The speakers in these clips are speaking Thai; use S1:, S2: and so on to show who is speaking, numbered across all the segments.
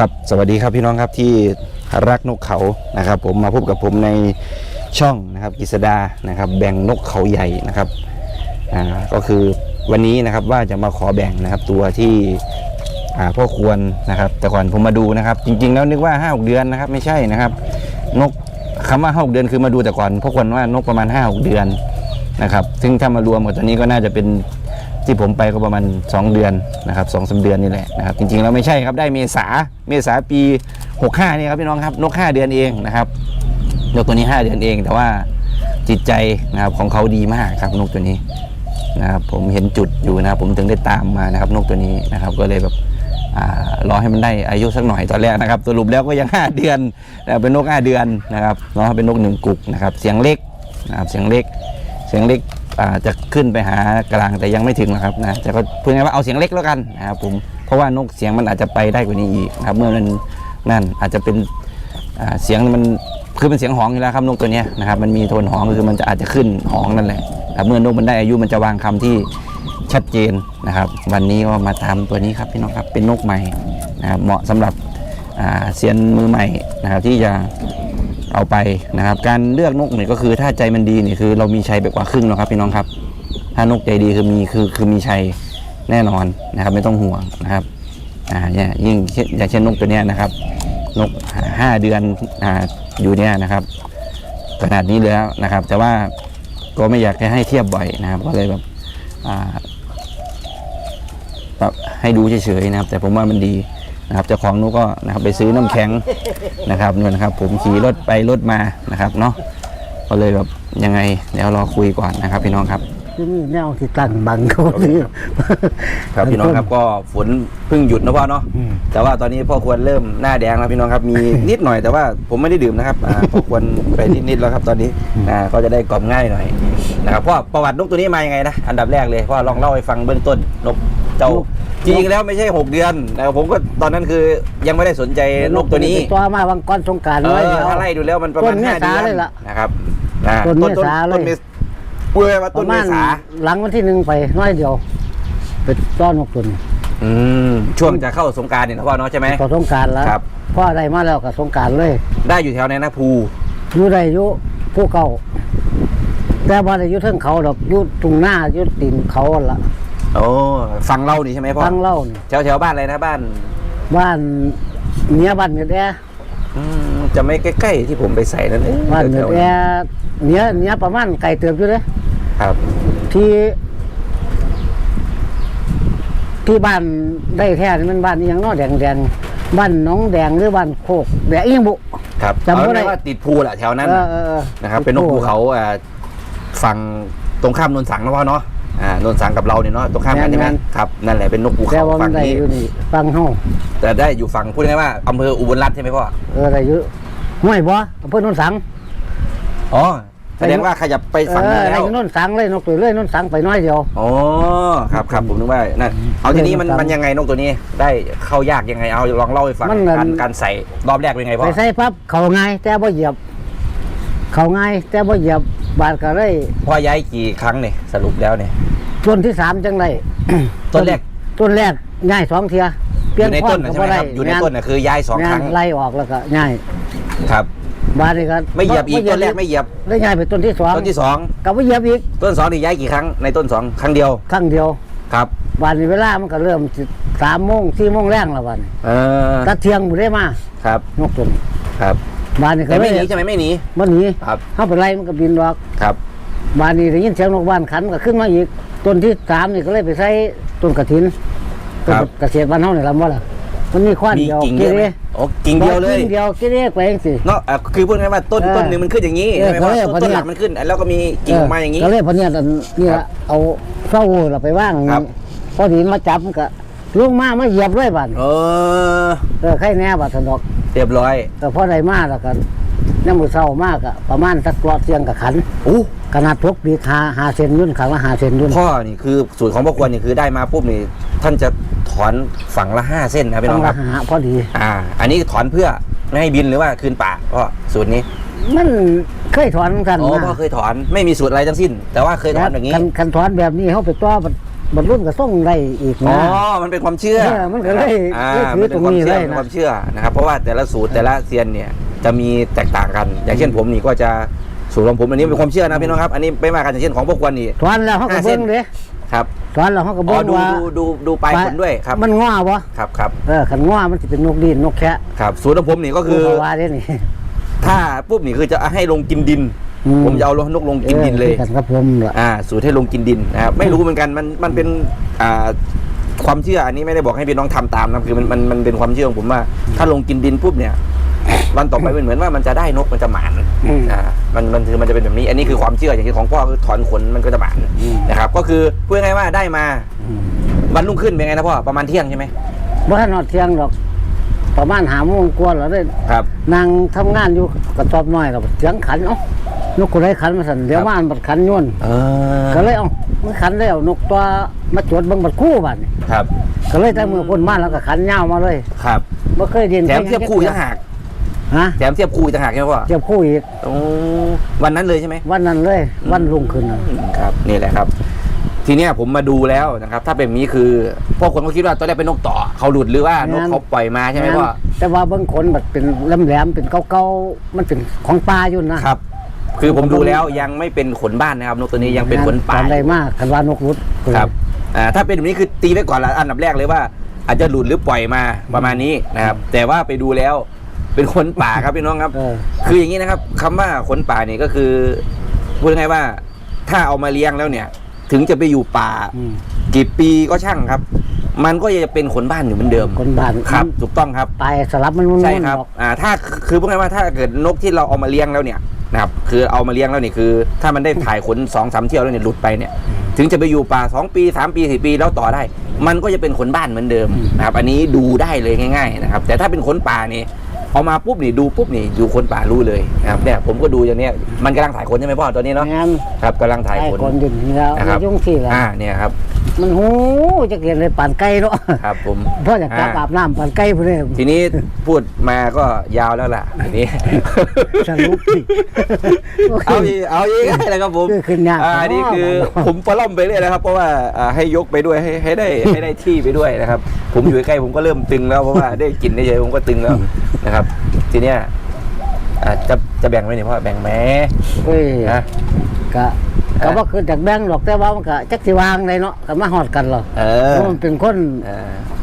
S1: ครับสวัสดีครับพี่น้องครับที่รักนกเขานะครับ ผมมาพบกับผมในช่องนะครับกิษดานะครับ แบ่งนกเขาใหญ่นะครับอ่าก็คือวันนี้นะครับว่าจะมาขอแบ่งนะครับตัวที่อ่าพ่อควรนะครับ แต่ก่อนผมมาดูนะครับ จริง ๆ แล้วนึกว่า5้าเดือนนะครับ ไม่ใช่นะครับ นกคำว่าห้าเดือนคือมาดูแต่ก่อนพ่อควรว่านกประมาณ5้าเดือนนะครับ ซึ่งถ้ามารวมกับตัวนี้ก็น่าจะเป็น ที่ผมไปก็ประมาณ 2 เดือนนะครับสองสาเดือนนี่แหละนะครับจริงๆแล้วไม่ใช่ครับได้เมษาเมษาปี 65นี่ครับพี่น้องครับนก 5 เดือนเองนะครับนกตัวนี้ 5 เดือนเอง แต่ว่าจิตใจนะครับของเขาดีมากครับนกตัวนี้นะครับผมเห็นจุดอยู่นะครับผมถึงได้ตามมานะครับนกตัวนี้นะครับก็เลยแบบอรอให้มันได้อายุสักหน่อยตอนแรกนะครับสรุปแล้วก็ยัง 5 เดือนเป็นนก 5 เดือนนะครับเนาะเป็นนกหนึ่งกุกนะครับเสียงเล็กนะครับเสียงเล็ก เสียงเล็ก อ่าจะขึ้นไปหากลางแต่ยังไม่ถึงนะครับนะแต่ก็พูดง่ายๆว่าเอาเสียงเล็กแล้วกันนะครับผมเพราะว่านกเสียงมันอาจจะไปได้กว่านี้อีกนะครับเมื่อมันนั่นอาจจะเป็นอ่าเสียงมันคือเป็นเสียงหองอยู่แล้วครับนกตัวเนี้ยนะครับมันมีโทนหองคือมันจะอาจจะขึ้นหองนั่นแหละแต่เมื่อนกมันได้อายุมันจะวางคำที่ชัดเจนนะครับ วันนี้ก็มาตามตัวนี้ครับพี่น้องครับเป็นนกใหม่นะครับเหมาะสำหรับอ่าเซียนมือใหม่นะครับที่จะ เอาไปนะครับ การเลือกนกเนี่ยก็คือถ้าใจมันดีเนี่ยคือเรามีชัยไปกว่าครึ่งแล้วครับพี่น้องครับ ถ้านกใจดีคือมีคือคือมีชัยแน่นอนนะครับ ไม่ต้องห่วงนะครับอ่าเนี่ยยิ่งเช่นอย่างเช่นนกตัวเนี้ยนะครับ นกห้าเดือนอ่าอยู่เนี่ยนะครับ ขนาดนี้แล้วนะครับ แต่ว่าก็ไม่อยากให้เทียบบ่อยนะครับ ก็เลยแบบอ่าแบบให้ดูเฉยๆนะครับ แต่ผมว่ามันดี นะครับเจ้าของนกก็นะครับไปซื้อน้ำแข็งนะครับนู่นนะครับ ผมขี่รถไปรถมานะครับเนาะก็เลยแบบยังไงเดี๋ยวรอคุยก่อนนะครับพี่น้องครับ
S2: ที่นี่แนวที่ตั้งบังเขาดี
S1: ครับพี่น้องครับก็ฝนเพิ่งหยุดนะพ่อเนาะ
S2: อืม
S1: แต่ว่าตอนนี้พ่อควรเริ่มหน้าแดงแล้วพี่น้องครับมีนิดหน่อยแต่ว่าผมไม่ได้ดื่มนะครับอ่าพ่อควรไปนิดๆแล้วครับตอนนี้อ่าก็จะได้กล่อมง่ายหน่อยนะครับพ่อประวัตินกตัวนี้มายังไงนะอันดับแรกเลยพ่อลองเล่าให้ฟังเบื้องต้นนก เจ้าจริงๆแล้วไม่ใช่หกเดือนนะครับผมก็ตอนนั้นคือยังไม่ได้สนใจนกตัวนี้
S2: ตัวมาวังก้อนสงกราร
S1: เอ
S2: ไว้
S1: อ
S2: เดียว
S1: ถ้าไล่ดูแล้วมันประมาณ
S2: ต้นเม
S1: ห้า
S2: ษา
S1: เดือน
S2: เลยล่ะ
S1: นะครับอ่า
S2: ต้นเมษาเลย
S1: ต้นเมษพูดเลยว่า
S2: ป
S1: ต้น
S2: ระ
S1: เม
S2: มาณ
S1: ษา
S2: หลังวันที่หนึ่งไปน้อยเดียวเป็นต้อนนกตุน
S1: อืมช่วงจะเข้าสงกรารเนี่ยนะพ่อเนาะใช่ไหม
S2: ต่อสงกรารแล้ว
S1: ครับ
S2: พ่อได้มาแล้วกับสงกรารเลย
S1: ได้อยู่แถวไหนนะภู
S2: อยู่ได้อยู่ผู้เก่าแต่บ่ได้อยู่เทิงเขาดอกอยู่ตรงหน้าอยู่ตีนเขาหั่นละ
S1: โอ้ฟังเล่านี่ใช่ไหมพ่อ
S2: ฟังเล่านี่
S1: แถวแถวบ้านอะไรนะบ้าน
S2: บ้านเมียบ้านเมียแอ
S1: อืมจะไม่ใกล้ๆที่ผมไปใส่นั่นเอง
S2: บ้านเมีย
S1: แถว
S2: แอ
S1: ๆ
S2: เมียเมียประมาณไก่เติบอยู่เลย
S1: ครับ
S2: ที่ ที่บ้านได้แท้นี่มันบ้านนี้ยังเนอแดงแดงๆบ้านหน้องแดงหรือบ้านโคกแดงอีหยังบุ
S1: ครับ
S2: จำบ่
S1: เอา
S2: ได้
S1: เป็นว่าติดภูแหละแถวนั้น
S2: เออเออเออ
S1: นะครับ เป็นนกภูเขาอ่าฝั่งตรงข้ามนนสังนะพ่อเนาะ อ่านนสังกับเราเนี่ยเนาะตรงข้ามกันใช่ไหมครับนั่นแหละเป็นนกภู
S2: แต่
S1: เขา
S2: ว่ามั
S1: ฝั่
S2: น
S1: ง
S2: ได้
S1: นี้
S2: อยู่นี่ฟังเฮา
S1: แต่ได้อยู่ฝั่งพูดง่ายๆว่าอำเภออุบลรัตน์ใช่ไหมพ่อ
S2: เออได้อยู่ห้วยบ่อำเภอโนนสัง
S1: อ๋อแสดงว่าขยับไปฝั่ง
S2: เอ
S1: นี้
S2: อ
S1: แล้
S2: ได้
S1: ว
S2: อยู่โนนสังเลยนกตัวเลยโนนสังไปน้อยเดียว
S1: อ๋อครับครับผมนึกว่านั่นเอาทีนี้มัน
S2: ครับ
S1: มันยังไงนกตัวนี้ได้เข้ายากยังไงเอาลองเล่าให้ฟัง
S2: มันเหมือน
S1: การการใส่รอบแรกเป็นไงพ่อ
S2: ไปใส่ปั๊บเขาง่าย แต่บ่เหยียบ เขาง่าย แต่บ่เหยียบบาดก็เลย
S1: พ่อย้ายกี่ครั้งเนี่ยสรุปแล้วเนี่ย
S2: ต้นที่สามจังไร
S1: ต้นแรก
S2: ต้นแรกง่ายสองเทีย
S1: อยู่ในต้น
S2: ก็
S1: นะใช่ไหมครับอยู่ในต้นน่ะคือย้ายสองครั้งา
S2: นไล่ออกแล้วก็ง่าย
S1: ครับ
S2: บาดนี่ก็
S1: ไม่เหยียบอีกต้นแรกไม่เหยียบ
S2: ได้ง่ายไปต้นที่สอง
S1: ต้นที่สอง
S2: ก็ไม่เหยียบอีก
S1: ต้นสองนี่ย้ายกี่ครั้งในต้นสองครั้งเดียว
S2: ครั้งเดียว
S1: ครับ
S2: บานนี้เวลามันก็เริ่มสิสามโมงสี่โมงแรงแล้ววัน
S1: เออ
S2: ตัดเที่ยงบุได้มา
S1: ครับ
S2: นกตัวนี้
S1: ครับ
S2: บานนี้ก็
S1: แต่
S2: เล
S1: ไม่
S2: ย
S1: หนีใช่ไหมไม่หนี
S2: มันหนี
S1: ครับ
S2: เข้าไปไล่มันก็บินออก
S1: ครับ
S2: บานนี้ได้ยินเสียงนกบ้านขันก็ขึ้นมาอีกต้นที่สามนี่ก็เลยไปใส่ต้นกระถินต้นเกษตรบ้านเฮานี่ลำว่าล่ะมันมีควัน
S1: มี
S2: เดียว
S1: กิ่งเดียวไหมโอ้กิ่งเดียวเลย
S2: กิ่งเดียวกิ่งเดียวไปเองสิ
S1: เนาะอะคือพูดง่ายๆว่าต้น
S2: เออ
S1: ต้นหนึ่งมันขึ้นอย่างนี้
S2: เออ
S1: ใช่ไหมพ่อ
S2: เขาเรียก
S1: ต้นต้น
S2: ว่าเนี่ย
S1: หลักมันขึ้น แล้วก็มีกิ่งออกมาอย่างนี้
S2: ก็เลยพอเนี่ยอันนี่
S1: ครั
S2: ละ
S1: บ
S2: เอาเส้าเราไปว่าง
S1: ครับ
S2: พอดีมาจับมันก็ลุงมามาเหยียบเลยบัด
S1: เออ
S2: เออใครแน่บัดสนอก
S1: เรียบร้อย
S2: แต่พอได้มาแล้วกั นน้ำมือเศร้ามากอะประมาณสักกรอดเสียงกับขัน
S1: อู้
S2: ขนาดพกบีคาหาเซนยุ่นขังว่าหาเซนยุ่น
S1: พ่อนี่คือสูตรของพ่อควรนี่คือได้มาปุ๊บนี่ท่านจะถอนฝั่งละห้าเส้นนะพี่
S2: ต้
S1: น้
S2: อ
S1: องงค
S2: ละ
S1: รับ
S2: หาพอดี
S1: อ่า อันนี้ถอนเพื่อไม่ให้บินหรือว่าคืนป่าพ่อสูตรนี้
S2: มันเคยถอนเหมือนกัน
S1: อ๋อ
S2: นะ
S1: พ่อเคยถอนไม่มีสูตรอะไรทั้งสิ้น แต่ว่าเคยถอนอย่างนี้
S2: คันคันถอนแบบนี้เขาไปต้อบัดบรรลุนก็ส่งได้อีก
S1: อ๋อ
S2: นะ
S1: มันเป็นความเชื่อ
S2: เออมันก็เลย
S1: อ่า
S2: เลยถือ
S1: มันเป็นความเชื่อ
S2: ตรงนี้เลยนะ
S1: เป็นความเชื่อนะครับเพราะว่าแต่ละสูตรแต่ละเซียนเนี่ย จะมีแตกต่างกัน อย่างเช่นผมนี่ก็จะสูตรของผมอันนี้เป็นความเชื่อนะพี่น้องครับอันนี้ไม่มากันอย่างเช่นของพวกควรนี่
S2: ถอนแล้วเขาก็
S1: ห้าเส้
S2: เบิ้
S1: น
S2: งเด้
S1: ครับ
S2: ถอนแล้วเขาก็
S1: อ๋อ
S2: เบิ้ง
S1: ดู
S2: ว่า
S1: ดูดูดูปลายผลด้วยครับ
S2: มันง้อบ่
S1: ครับครับ
S2: เออขันง้อมันจะเป็นนกดินนกแคะ
S1: ครับสูตรของผมนี่ก็คือ
S2: ผู้เขาว่าเด้นี่
S1: ถ้าปุ๊บนี่คือจะให้ลงกินดิน
S2: อืม
S1: ผมจะเอานกลงกินดินเลย
S2: ออคือกันกับผมล่ะ
S1: อ่าสูตรให้ลงกินดินนะครับไม่รู้เหมือนกันมันมันเป็นอ่าความเชื่ออันนี้ไม่ได้บอกให้พี่น้องทำตามนะคือมันมันมันเป็นความเชื่อของผมว่า ถ้าลงกินดินปุ๊บเนี่ย วันต่อไปมันเหมือนว่ามันจะได้นกมันจะหมาน
S2: อืม
S1: อ่ามันมันคือมันจะเป็นแบบนี้ อันนี้คือความเชื่ออย่างที่ของพ่อคือถอนขนมันก็จะหมาน
S2: อืม
S1: นะครับ ก็คือพูดง่ายๆว่าได้มา
S2: อืม
S1: วันรุ่งขึ้นเป็นไงนะพ่อประมาณเที่ยงใช่ไหม
S2: บ่ทันนอดเที่ยงดอกประมาณหาโมงกว่าแล้วได้
S1: ครับ
S2: นั่งทำงานอยู่กระตอบน้อยแล้วเสียงขันเอ้านกคนไรขันมาสั่นเดี๋ยวมาอันบัดขันย้วน
S1: เออ
S2: ก็เลยเอ้ามันขันแล้วนกตัวมาจวดเบิ่งบัดคู่บัดนี่
S1: ครับ
S2: ก็เลยแต่เมื่อคนมาแล้วก็ขันยาวมาเลย
S1: ครับ
S2: บ่เคยเรียน
S1: แถมเทียบคู่อีกต่างหาก
S2: ฮะ
S1: แถมเทียบคู่อีกต่างหากใช่ไหมพ่อ
S2: เทียบคู่อีก
S1: โอ้วันนั้นเลยใช่ไหม
S2: วันนั้นเลย วันรุ่งขึ้นน่ะ
S1: ครับนี่แหละครับ ทีเนี้ยผมมาดูแล้วนะครับ ถ้าเป็นแบบนี้คือพวกคนก็คิดว่าตอนแรกเป็นนกต่อเขาหลุดหรือว่านกเขาปล่อยมาใช่ไหมพ่อ
S2: แต่ว่าเบิ่งขนบัดเป็นแหลมๆเป็นเก่าๆมันเป็นของป่าอยู่นะครับ
S1: คือผมดูแล้วยังไม่เป็นขนบ้านนะครับ นกตัวนี้ยังเป็นขนป่า
S2: จำได้มากคันว่านกรุด
S1: ครับอ่าถ้าเป็นแบบนี้คือตีไว้ก่อนละอันดับแรกเลยว่า อาจจะหลุดหรือปล่อยมาประมาณนี้นะครับ แต่ว่าไปดูแล้ว เป็นขนป่าครับพี่น้องครับ
S2: เออ
S1: คืออย่างนี้นะครับคำว่าขนป่าเนี่ยก็คือพูดง่ายๆว่า ถ้าเอามาเลี้ยงแล้วเนี่ย ถึงจะไปอยู่ป่า
S2: อืม
S1: กี่ปีก็ช่างครับ มันก็ยังจะเป็นขนบ้านอยู่เหมือนเดิม
S2: คนบ้าน
S1: ครับ ถูกต้องครับ
S2: ตายสลับมันมัน
S1: ใช่ครับ
S2: หอก
S1: อ่า ถ้า คือพูดง่ายๆว่า ถ้าเกิดนกที่เราเอามาเลี้ยงแล้วเนี่ย นะครับ คือเอามาเลี้ยงแล้วเนี่ยคือ ถ้ามันได้ถ่ายขนสองสามเที่ยวแล้วเนี่ยหลุดไปเนี่ย ถึงจะไปอยู่ป่าสองปีสามปีสี่ปีแล้วต่อได้ มันก็จะเป็นขนบ้านเหมือนเดิมนะครับ อันนี้ดูได้เลยง่าย ๆ นะครับ แต่ถ้าเป็นขนป่านี่ เอามาปุ๊บนี่ดูปุ๊บนี่อยู่ขนป่ารู้เลยนะครับเนี่ยผมก็ดูอย่างเนี้ยมันกำลังถ่ายขนใช่ไหมพ่อตัวนี้เนาะ
S2: งั้น
S1: ครับกำลังถ่าย
S2: ไอ้
S1: ขน
S2: คนอยู่นี่แล้ว
S1: นะครับ
S2: ยุ่งสิแหละ
S1: อ่าเนี่ยครับ
S2: มันหูจะเกิดเลยป่านไก่เนาะ
S1: ครับผม
S2: พ่ออยากจับอาบน้ำป่านไก่พุ่นเลย
S1: ทีนี้พูดมาก็ยาวแล้วล่ะทีนี้
S2: สรุปสิ
S1: เอาอีกเอาอีกได้เลยครับผม
S2: คือขึ้นยาก
S1: อ่านี่คือผมปล่อมไปเรื่อยนะครับเพราะว่าอ่าให้ยกไปด้วยให้ให้ได้ให้ได้ที่ไปด้วยนะครับ ผมอยู่ใกล้ๆผมก็เริ่มตึงแล้วเพราะว่าได้กลิ่นได้เฉยๆผมก็ตึงแล้วนะครับ ทีเนี้ยอ่าจะจะแบ่งไหมเนี่ยพ่อแบ่งไหม
S2: เฮ้ย
S1: นะ
S2: ก็ ก็ว่าคือจากแบงค์หรอกแต่ว่ามันก็จักสิวางเลยเนาะก็มาฮอดกันหรอก
S1: เออ
S2: เพราะมันเป็นคน
S1: เอ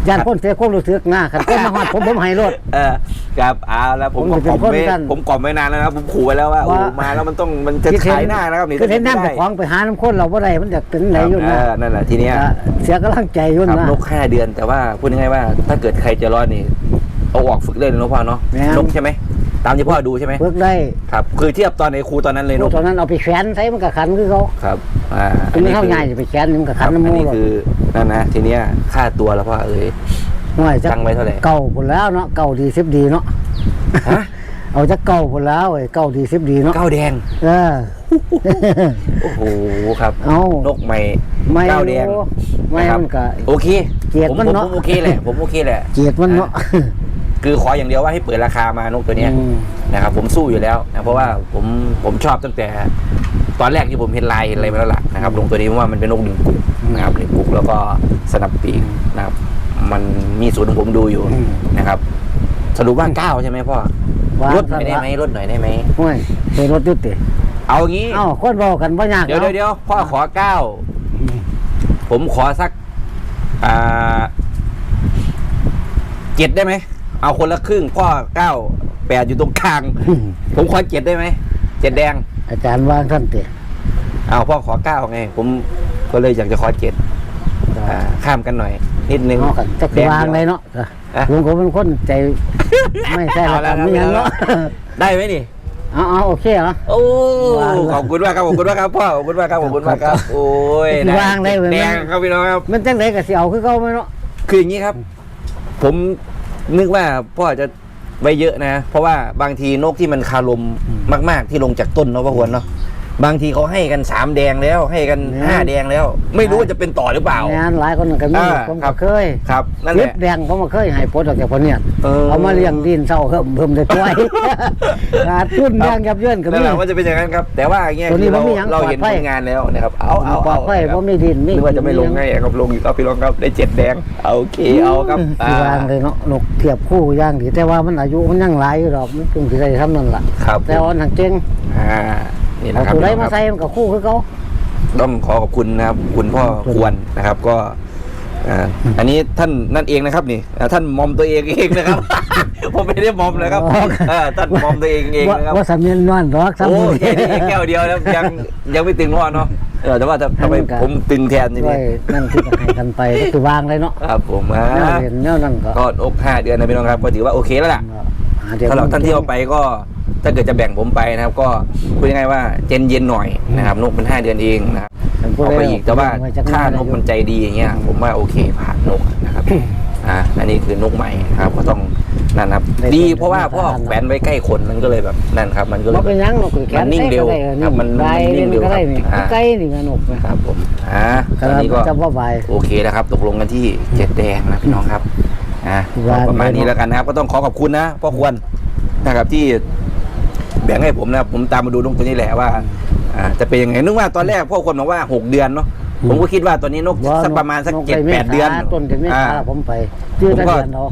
S1: อ
S2: ย่านคนเสียความรู้สึกนะคันคนมาฮอดผมผมให้รถ
S1: เออครับเอาแล้วผม
S2: ผม
S1: ก็
S2: จะ
S1: ก
S2: เป็
S1: ล่อนมไม่
S2: คนกัน
S1: ผมกล่อมไม่นานแล้วนะครับผมขู่ไว้แล้วว่าโอ้
S2: ว่า
S1: มาแล้วมันต้องมันจะ
S2: คิด
S1: ขายหน้านะครับนี่
S2: คือเห็นน้ำ
S1: ไม่
S2: แต่
S1: ได้
S2: ของไปหาน้ำข้นเราบ่ได้มันจะเป็นไหนอยู่
S1: เอ
S2: นะ
S1: อนั่นแหละทีเนี้ย
S2: ก็เสียกำลังใจอยู่
S1: ครับ
S2: นะ
S1: นกห้าเดือนแต่ว่าพูดง่ายๆว่าถ้าเกิดใครจะรอดนี่ เอาออกฝึกเล่นเลยนะพ่อเนาะ
S2: แม่น
S1: นกใช่ไหม ตามที่พ่อดูใช่ไหม
S2: เพิกได้
S1: ครับ คือเทียบตอนในครูตอนนั้นเลยนก
S2: ตอนนั้นเอาไปแขวนใส่มันก็ขันคือเขา
S1: ครับอ่า
S2: เป็นไม่เข้า
S1: คือ
S2: ง่ายจะไปแขวนมันก็
S1: ค
S2: ขั
S1: รั
S2: น
S1: บ
S2: น้ำ
S1: อั
S2: มู
S1: นนี้
S2: กหรอก
S1: คือนั่นนะทีเนี้ยค่าตัวแล้วพ่อเอ้ย
S2: หน่อยจะ
S1: ตั้งไว้เท่าไหร่
S2: เก่าผลแล้วเนาะเก่าดีสิบดีเนาะ
S1: ฮะ
S2: เอาจะเก่าผลแล้วไอ้เก่าดีสิบดีเนาะ
S1: เก้าแดง
S2: เออ
S1: โอ้โหครับ
S2: เอา
S1: นกใหม่
S2: ไม่
S1: เก้าแดง
S2: รู้ไม่
S1: นะครับ
S2: มันก็
S1: โอเค
S2: เกลียด
S1: ผม
S2: มัน
S1: ผม
S2: เนาะ
S1: ผมโอเคแหละผมโอเคแหละ
S2: เกลียดมันเนาะ
S1: คือขออย่างเดียวว่าให้เปิดราคามานกตัวเนี้ย
S2: อืม
S1: นะครับผมสู้อยู่แล้วนะเพราะว่าผมผมชอบตั้งแต่ ตอนแรกที่ผมเห็นลายเห็นอะไรมาแล้วล่ะนะครับลงตัวนี้เพราะว่ามันเป็นนกดึงกุกนะครับดึงกุกแล้วก็สนับปีกนะครับ มันมีสูตรของผมดูอยู่
S2: อืม
S1: นะครับสรุปว่าเก้าใช่ไหมพ่อ
S2: ว่า
S1: ลดหน่อยได้ไหมลดหน่อยได้ไหม
S2: โอ้ยเฮรถยุติ
S1: เอางี้
S2: เอ้าคนบอกกันว่ายาก
S1: เดี๋ยวเดี๋ยวเดี๋ยวพ่อขอเก้า ผมขอสักอ่าเจ็ดได้ไหม เอาคนละครึ่งพ่อเก้าแปดอยู่ตรงกลาง
S2: อืม
S1: ผมขอเจ็ดได้ไหมเจ็ดแดง
S2: อาจารย์วางท่านเตะ
S1: เอาพ่อขอเก้าไง ผมก็เลยอยากจะขอเจ็ดอ่าข้ามกันหน่อย นิดนึง
S2: เอากันจักสิวางเลยเนาะ
S1: อะ
S2: ลุงก็เป็นคนใจไม่ใช่ละกันไม่ยังเนาะ
S1: ได้ไหมนี่
S2: เอาเอาโอเคเหรอ
S1: โอ้
S2: วาง
S1: ขอบคุณมากครับขอบคุณมากครับพ่อขอบคุณมากครับขอบคุณมากครับโอ้ย
S2: วางได้เลย
S1: แดงครับพี่น้องครับ
S2: มันจังไดก็สิเอาคือเขาไหมเนาะ
S1: คืออย่างนี้ครับ ผม นึกว่าพ่อจะไว้เยอะนะ เพราะว่าบางทีนกที่มันคารมมาก ๆ ที่ลงจากต้นเนาะพ่อหวนเนาะ บางทีเขาให้กันสามแดงแล้วให้กัน
S2: เนี่ย
S1: ห้าแดงแล้ว ไม่รู้ว่าจะเป็นต่อหรือเปล่า
S2: งานหลายคนก็มี
S1: อ่า
S2: ผม
S1: ครั
S2: ก็
S1: บ
S2: เคย
S1: ครับนั่นแห
S2: เล็บ
S1: ละ
S2: แดงผมก็เคยให้ปลดออกจากพะเนียด
S1: เออ
S2: เอามาเลี้ยงดินเศร้าเพิ่มเพิ่มได้ป่วยขาดทุนย่างยับเยินก็
S1: นั่น
S2: มี
S1: แหละว่าจะเป็นอย่างนั้นครับ แต่ว่าอย่างเงี้ย
S2: ตัวนี้
S1: คือเรา
S2: มันมีหยัง
S1: เราเห็น
S2: ปลอดภั
S1: ผ
S2: ย
S1: ลงานแล้วนะครับเอาเอา
S2: ปลอ
S1: เอา
S2: ดภัย
S1: ค
S2: เพ
S1: รับ
S2: ราะมีดิน
S1: หรือว่าจะไม่ลงให้ครับลงอีกเอาพี่ลองครับได้เจ็ดแดงเอาโอเคเอาครับ
S2: คืวางเลยเนาะนกเทียบคู่ย่างดีแต่ว่ามันอายุมันยังหลายอยู่ดอกมันคงสิได้ทำนั่นล่ะ
S1: ครับ
S2: แต่ว่าทางเก่ง
S1: อ่า นี่
S2: เอา
S1: นะครับ
S2: ตัวใด
S1: พี่น้
S2: มา
S1: องครับ
S2: ใส่มันก็คู่คือเขา
S1: ต้องขอขอบคุณนะครับ คุณพ่อควรนะครับ ก็อ่าอันนี้ท่านนั่นเองนะครับนี่อ่าท่านมอมตัวเองเองนะครับ ผมไม่ได้มอมนะครับเออท่านมอมตัวเองเอง
S2: ว่า
S1: นะครับ
S2: ว่าสำเนียงนอนดอก
S1: โอ้
S2: สำเนียง
S1: แค่นี้แก้วเดียวแล้วยังยังไม่ตึงนอนเนาะเออแต่ว่าทำไมผมตึงแทนนี่
S2: ด้วยนั่นคือจะให้กันไปก็คือวางเลยเนาะ
S1: ครับผมอ่า
S2: แนวเห็นแนวนั่นก็
S1: ก็อกห้าเดือนนะพี่น้องครับก็ถือว่าโอเคแล้วล่ะ
S2: หาเดี๋ยว
S1: สำหรับท่านที่เอาไปก็ ถ้าเกิดจะแบ่งผมไปนะครับ ก็พูดง่ายๆว่าเจนเย็นหน่อยนะครับนกมันห้าเดือนเองนะครับเอาไปอีกแต่ว่าค่านกมันใจดีอย่างเงี้ยผมว่าโอเคผ่านนกนะครับอ่าอันนี้คือนกใหม่นะครับก็ต้องนั่นครับ ดีเพราะว่าพ่อแขวนไว้ใกล้คนมันก็เลยแบบนั่นครับ มันก็เลย
S2: มัน
S1: แบ
S2: เป็น
S1: บ
S2: หยังนกแข
S1: มันนิ่งเร็ว
S2: ได้ก็ได้
S1: ครับมัน
S2: ได้
S1: มันนิ่งเร็ว
S2: ก็ได้นี่
S1: ครับอ่า
S2: ใกล้นี่ก็นกนะครับ
S1: ผมอ่าต
S2: ก็
S1: อนนี้ก็
S2: จะว่าใบ
S1: โอเคแล้วครับ ตกลงกันที่เจ็ดแดงนะพี่น้องครับอ่า
S2: ว่า
S1: ประมาณนี้แล้วกันนะครับ ก็ต้องขอขอบคุณนะพ่อควรนะครับที่ แบ่งให้ผมนะครับผมตามมาดูตัวนี้แหละว่าจะเป็นยังไงนึกว่าตอนแรกพวกคนบอกว่าหกเดือนเนาะ ผมก็คิดว่าตอนนี้นก
S2: ว่า
S1: สักประมาณสัก
S2: น
S1: เจ็ด
S2: ไแป
S1: ดเดือน
S2: ต้นจะไม่
S1: อ่า
S2: ขาผมไปชื่อได้
S1: ผมก็
S2: เดือนเนาะ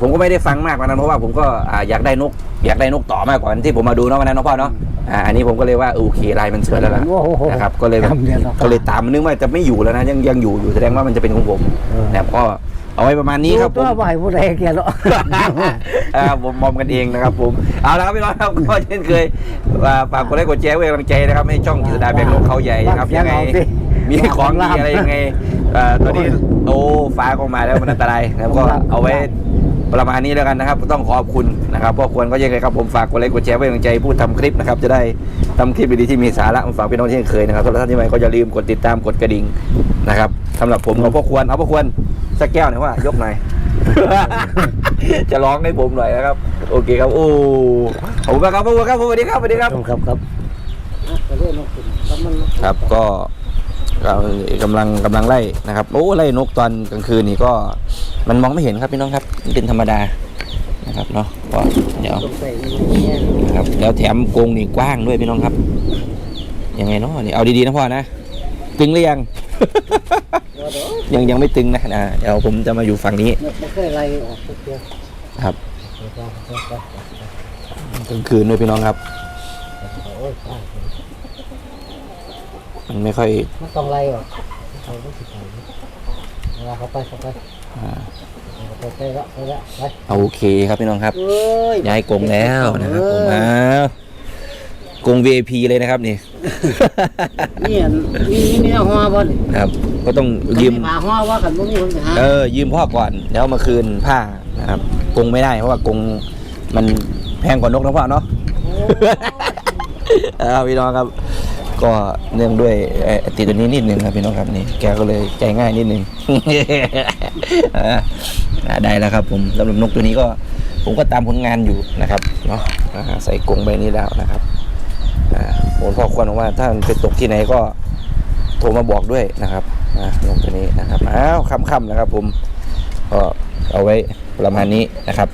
S1: ผมก็ไม่ได้ฟังมากกว่านั้นเพราะว่าผมก็อ่าอยากได้นก อยากได้นกต่อมากกว่าที่ผมมาดูเนาะวันนั้นเนาะพ่อเนาะอ่าอันนี้ผมก็เลยว่าโอเคลายมันสวยแล้วล่ะ
S2: โอ้โห
S1: นะครับก็เลยแบบ
S2: จำเดือนแล้ว
S1: ก็เลยตามมันนึกว่าจะไม่อยู่แล้วนะยังยังอยู่อยู่แสดงว่ามันจะเป็นของผม
S2: เออ
S1: นะครับก็เอาไว้ประมาณนี้ครับผ
S2: ตั
S1: ม
S2: วบ่ให้ผู้ใดเกลียดหรอก
S1: อ่าผมมอมกันเองนะครับผมเอาละครับพี่น้องครับก็เช่นเคยอ่าฝากกดไลค์กดแชร์ไว้เป็นกำลังใจนะครับให้ช่องกิจดาแบงค์นกเขาใหญ่นะครับยังไง มีของดีอะไรยังไงเอ่อตอนนี้โอ้ฟ้าก็มาแล้วมันอันตรายนะครับก็เอาไว้ประมาณนี้แล้วกันนะครับ ต้องขอบคุณนะครับเพราะควรก็ยังไงครับผมฝากกดไลค์กดแชร์ไว้เป็นกำลังใจผู้ทำคลิปนะครับจะได้ทำคลิปดีๆที่มีสาระมาฝากพี่น้องที่เคยนะครับสำหรับท่านที่ใหม่ก็อย่าลืมกดติดตามกดกระดิ่งนะครับสำหรับผมกับพ่อควรเอาพ่อควรสักแก้วหน่อยว่ายกหน่อยจะร้องให้ผมหน่อยนะครับ โอเคครับโอ้ขอบคุณมากครับพ่อควรครับสวัสดีครับสวัสดีครับ
S2: ครับครับ
S1: ครับก็ ก็กำลังกำลังไล่นะครับโอ้ไล่นกตอนกลางคืนนี่ก็มันมองไม่เห็นครับพี่น้องครับมันเป็นธรรมดานะครับเนาะก็เดี๋ยวนะครับแล้วแถมกรงนี่กว้างด้วยพี่น้องครับยังไงเนาะนี่เอาดีๆนะพ่อนะตึงหรือยังยังยังไม่ตึงนะนะเดี๋ยวผมจะมาอยู่ฝั่งนี้
S2: ไม่เคยไล่ออกสักเดียว
S1: ครับกลางคืนด้วยพี่น้องครับ มันไม่ค่อย
S2: ไม่ต้องไล่ออกเขาไม่ติดใจเวลาเขาไปเขาไป
S1: อ่า
S2: ไปไปละไปละไป
S1: โอเคครับพี่น้องครับ
S2: เอ้ย
S1: ย้ายกรงแล้วนะครับผมอ้าวกรง VIP เลยนะครับนี่
S2: นี่อันนี่นี่หัวบ่นี่
S1: ครับก็ต้องยืม
S2: มาหัวว่ากันบ่มีคนไปหา
S1: เออ ยืมพ่อก่อนแล้วเอามาคืนผ้านะครับกรงไม่ได้เพราะว่ากรงมันแพงกว่านกนะพ่อเนาะ เออพี่น้องครับ ก็เนื่องด้วยติดตัวนี้นิดนึงครับพี่น้องครับนี่แกก็เลยใจง่ายนิดนึงเอออ่าได้แล้วครับผมสำหรับนกตัวนี้ก็ผมก็ตามผลงานอยู่นะครับเนาะใส่กรงใบนี้แล้วนะครับผมพ่อควรว่าถ้าไปตกที่ไหนก็โทรมาบอกด้วยนะครับนกตัวนี้นะครับอ้าวค่ำๆนะครับ ผมก็เอาไว้ประมาณนี้นะครับ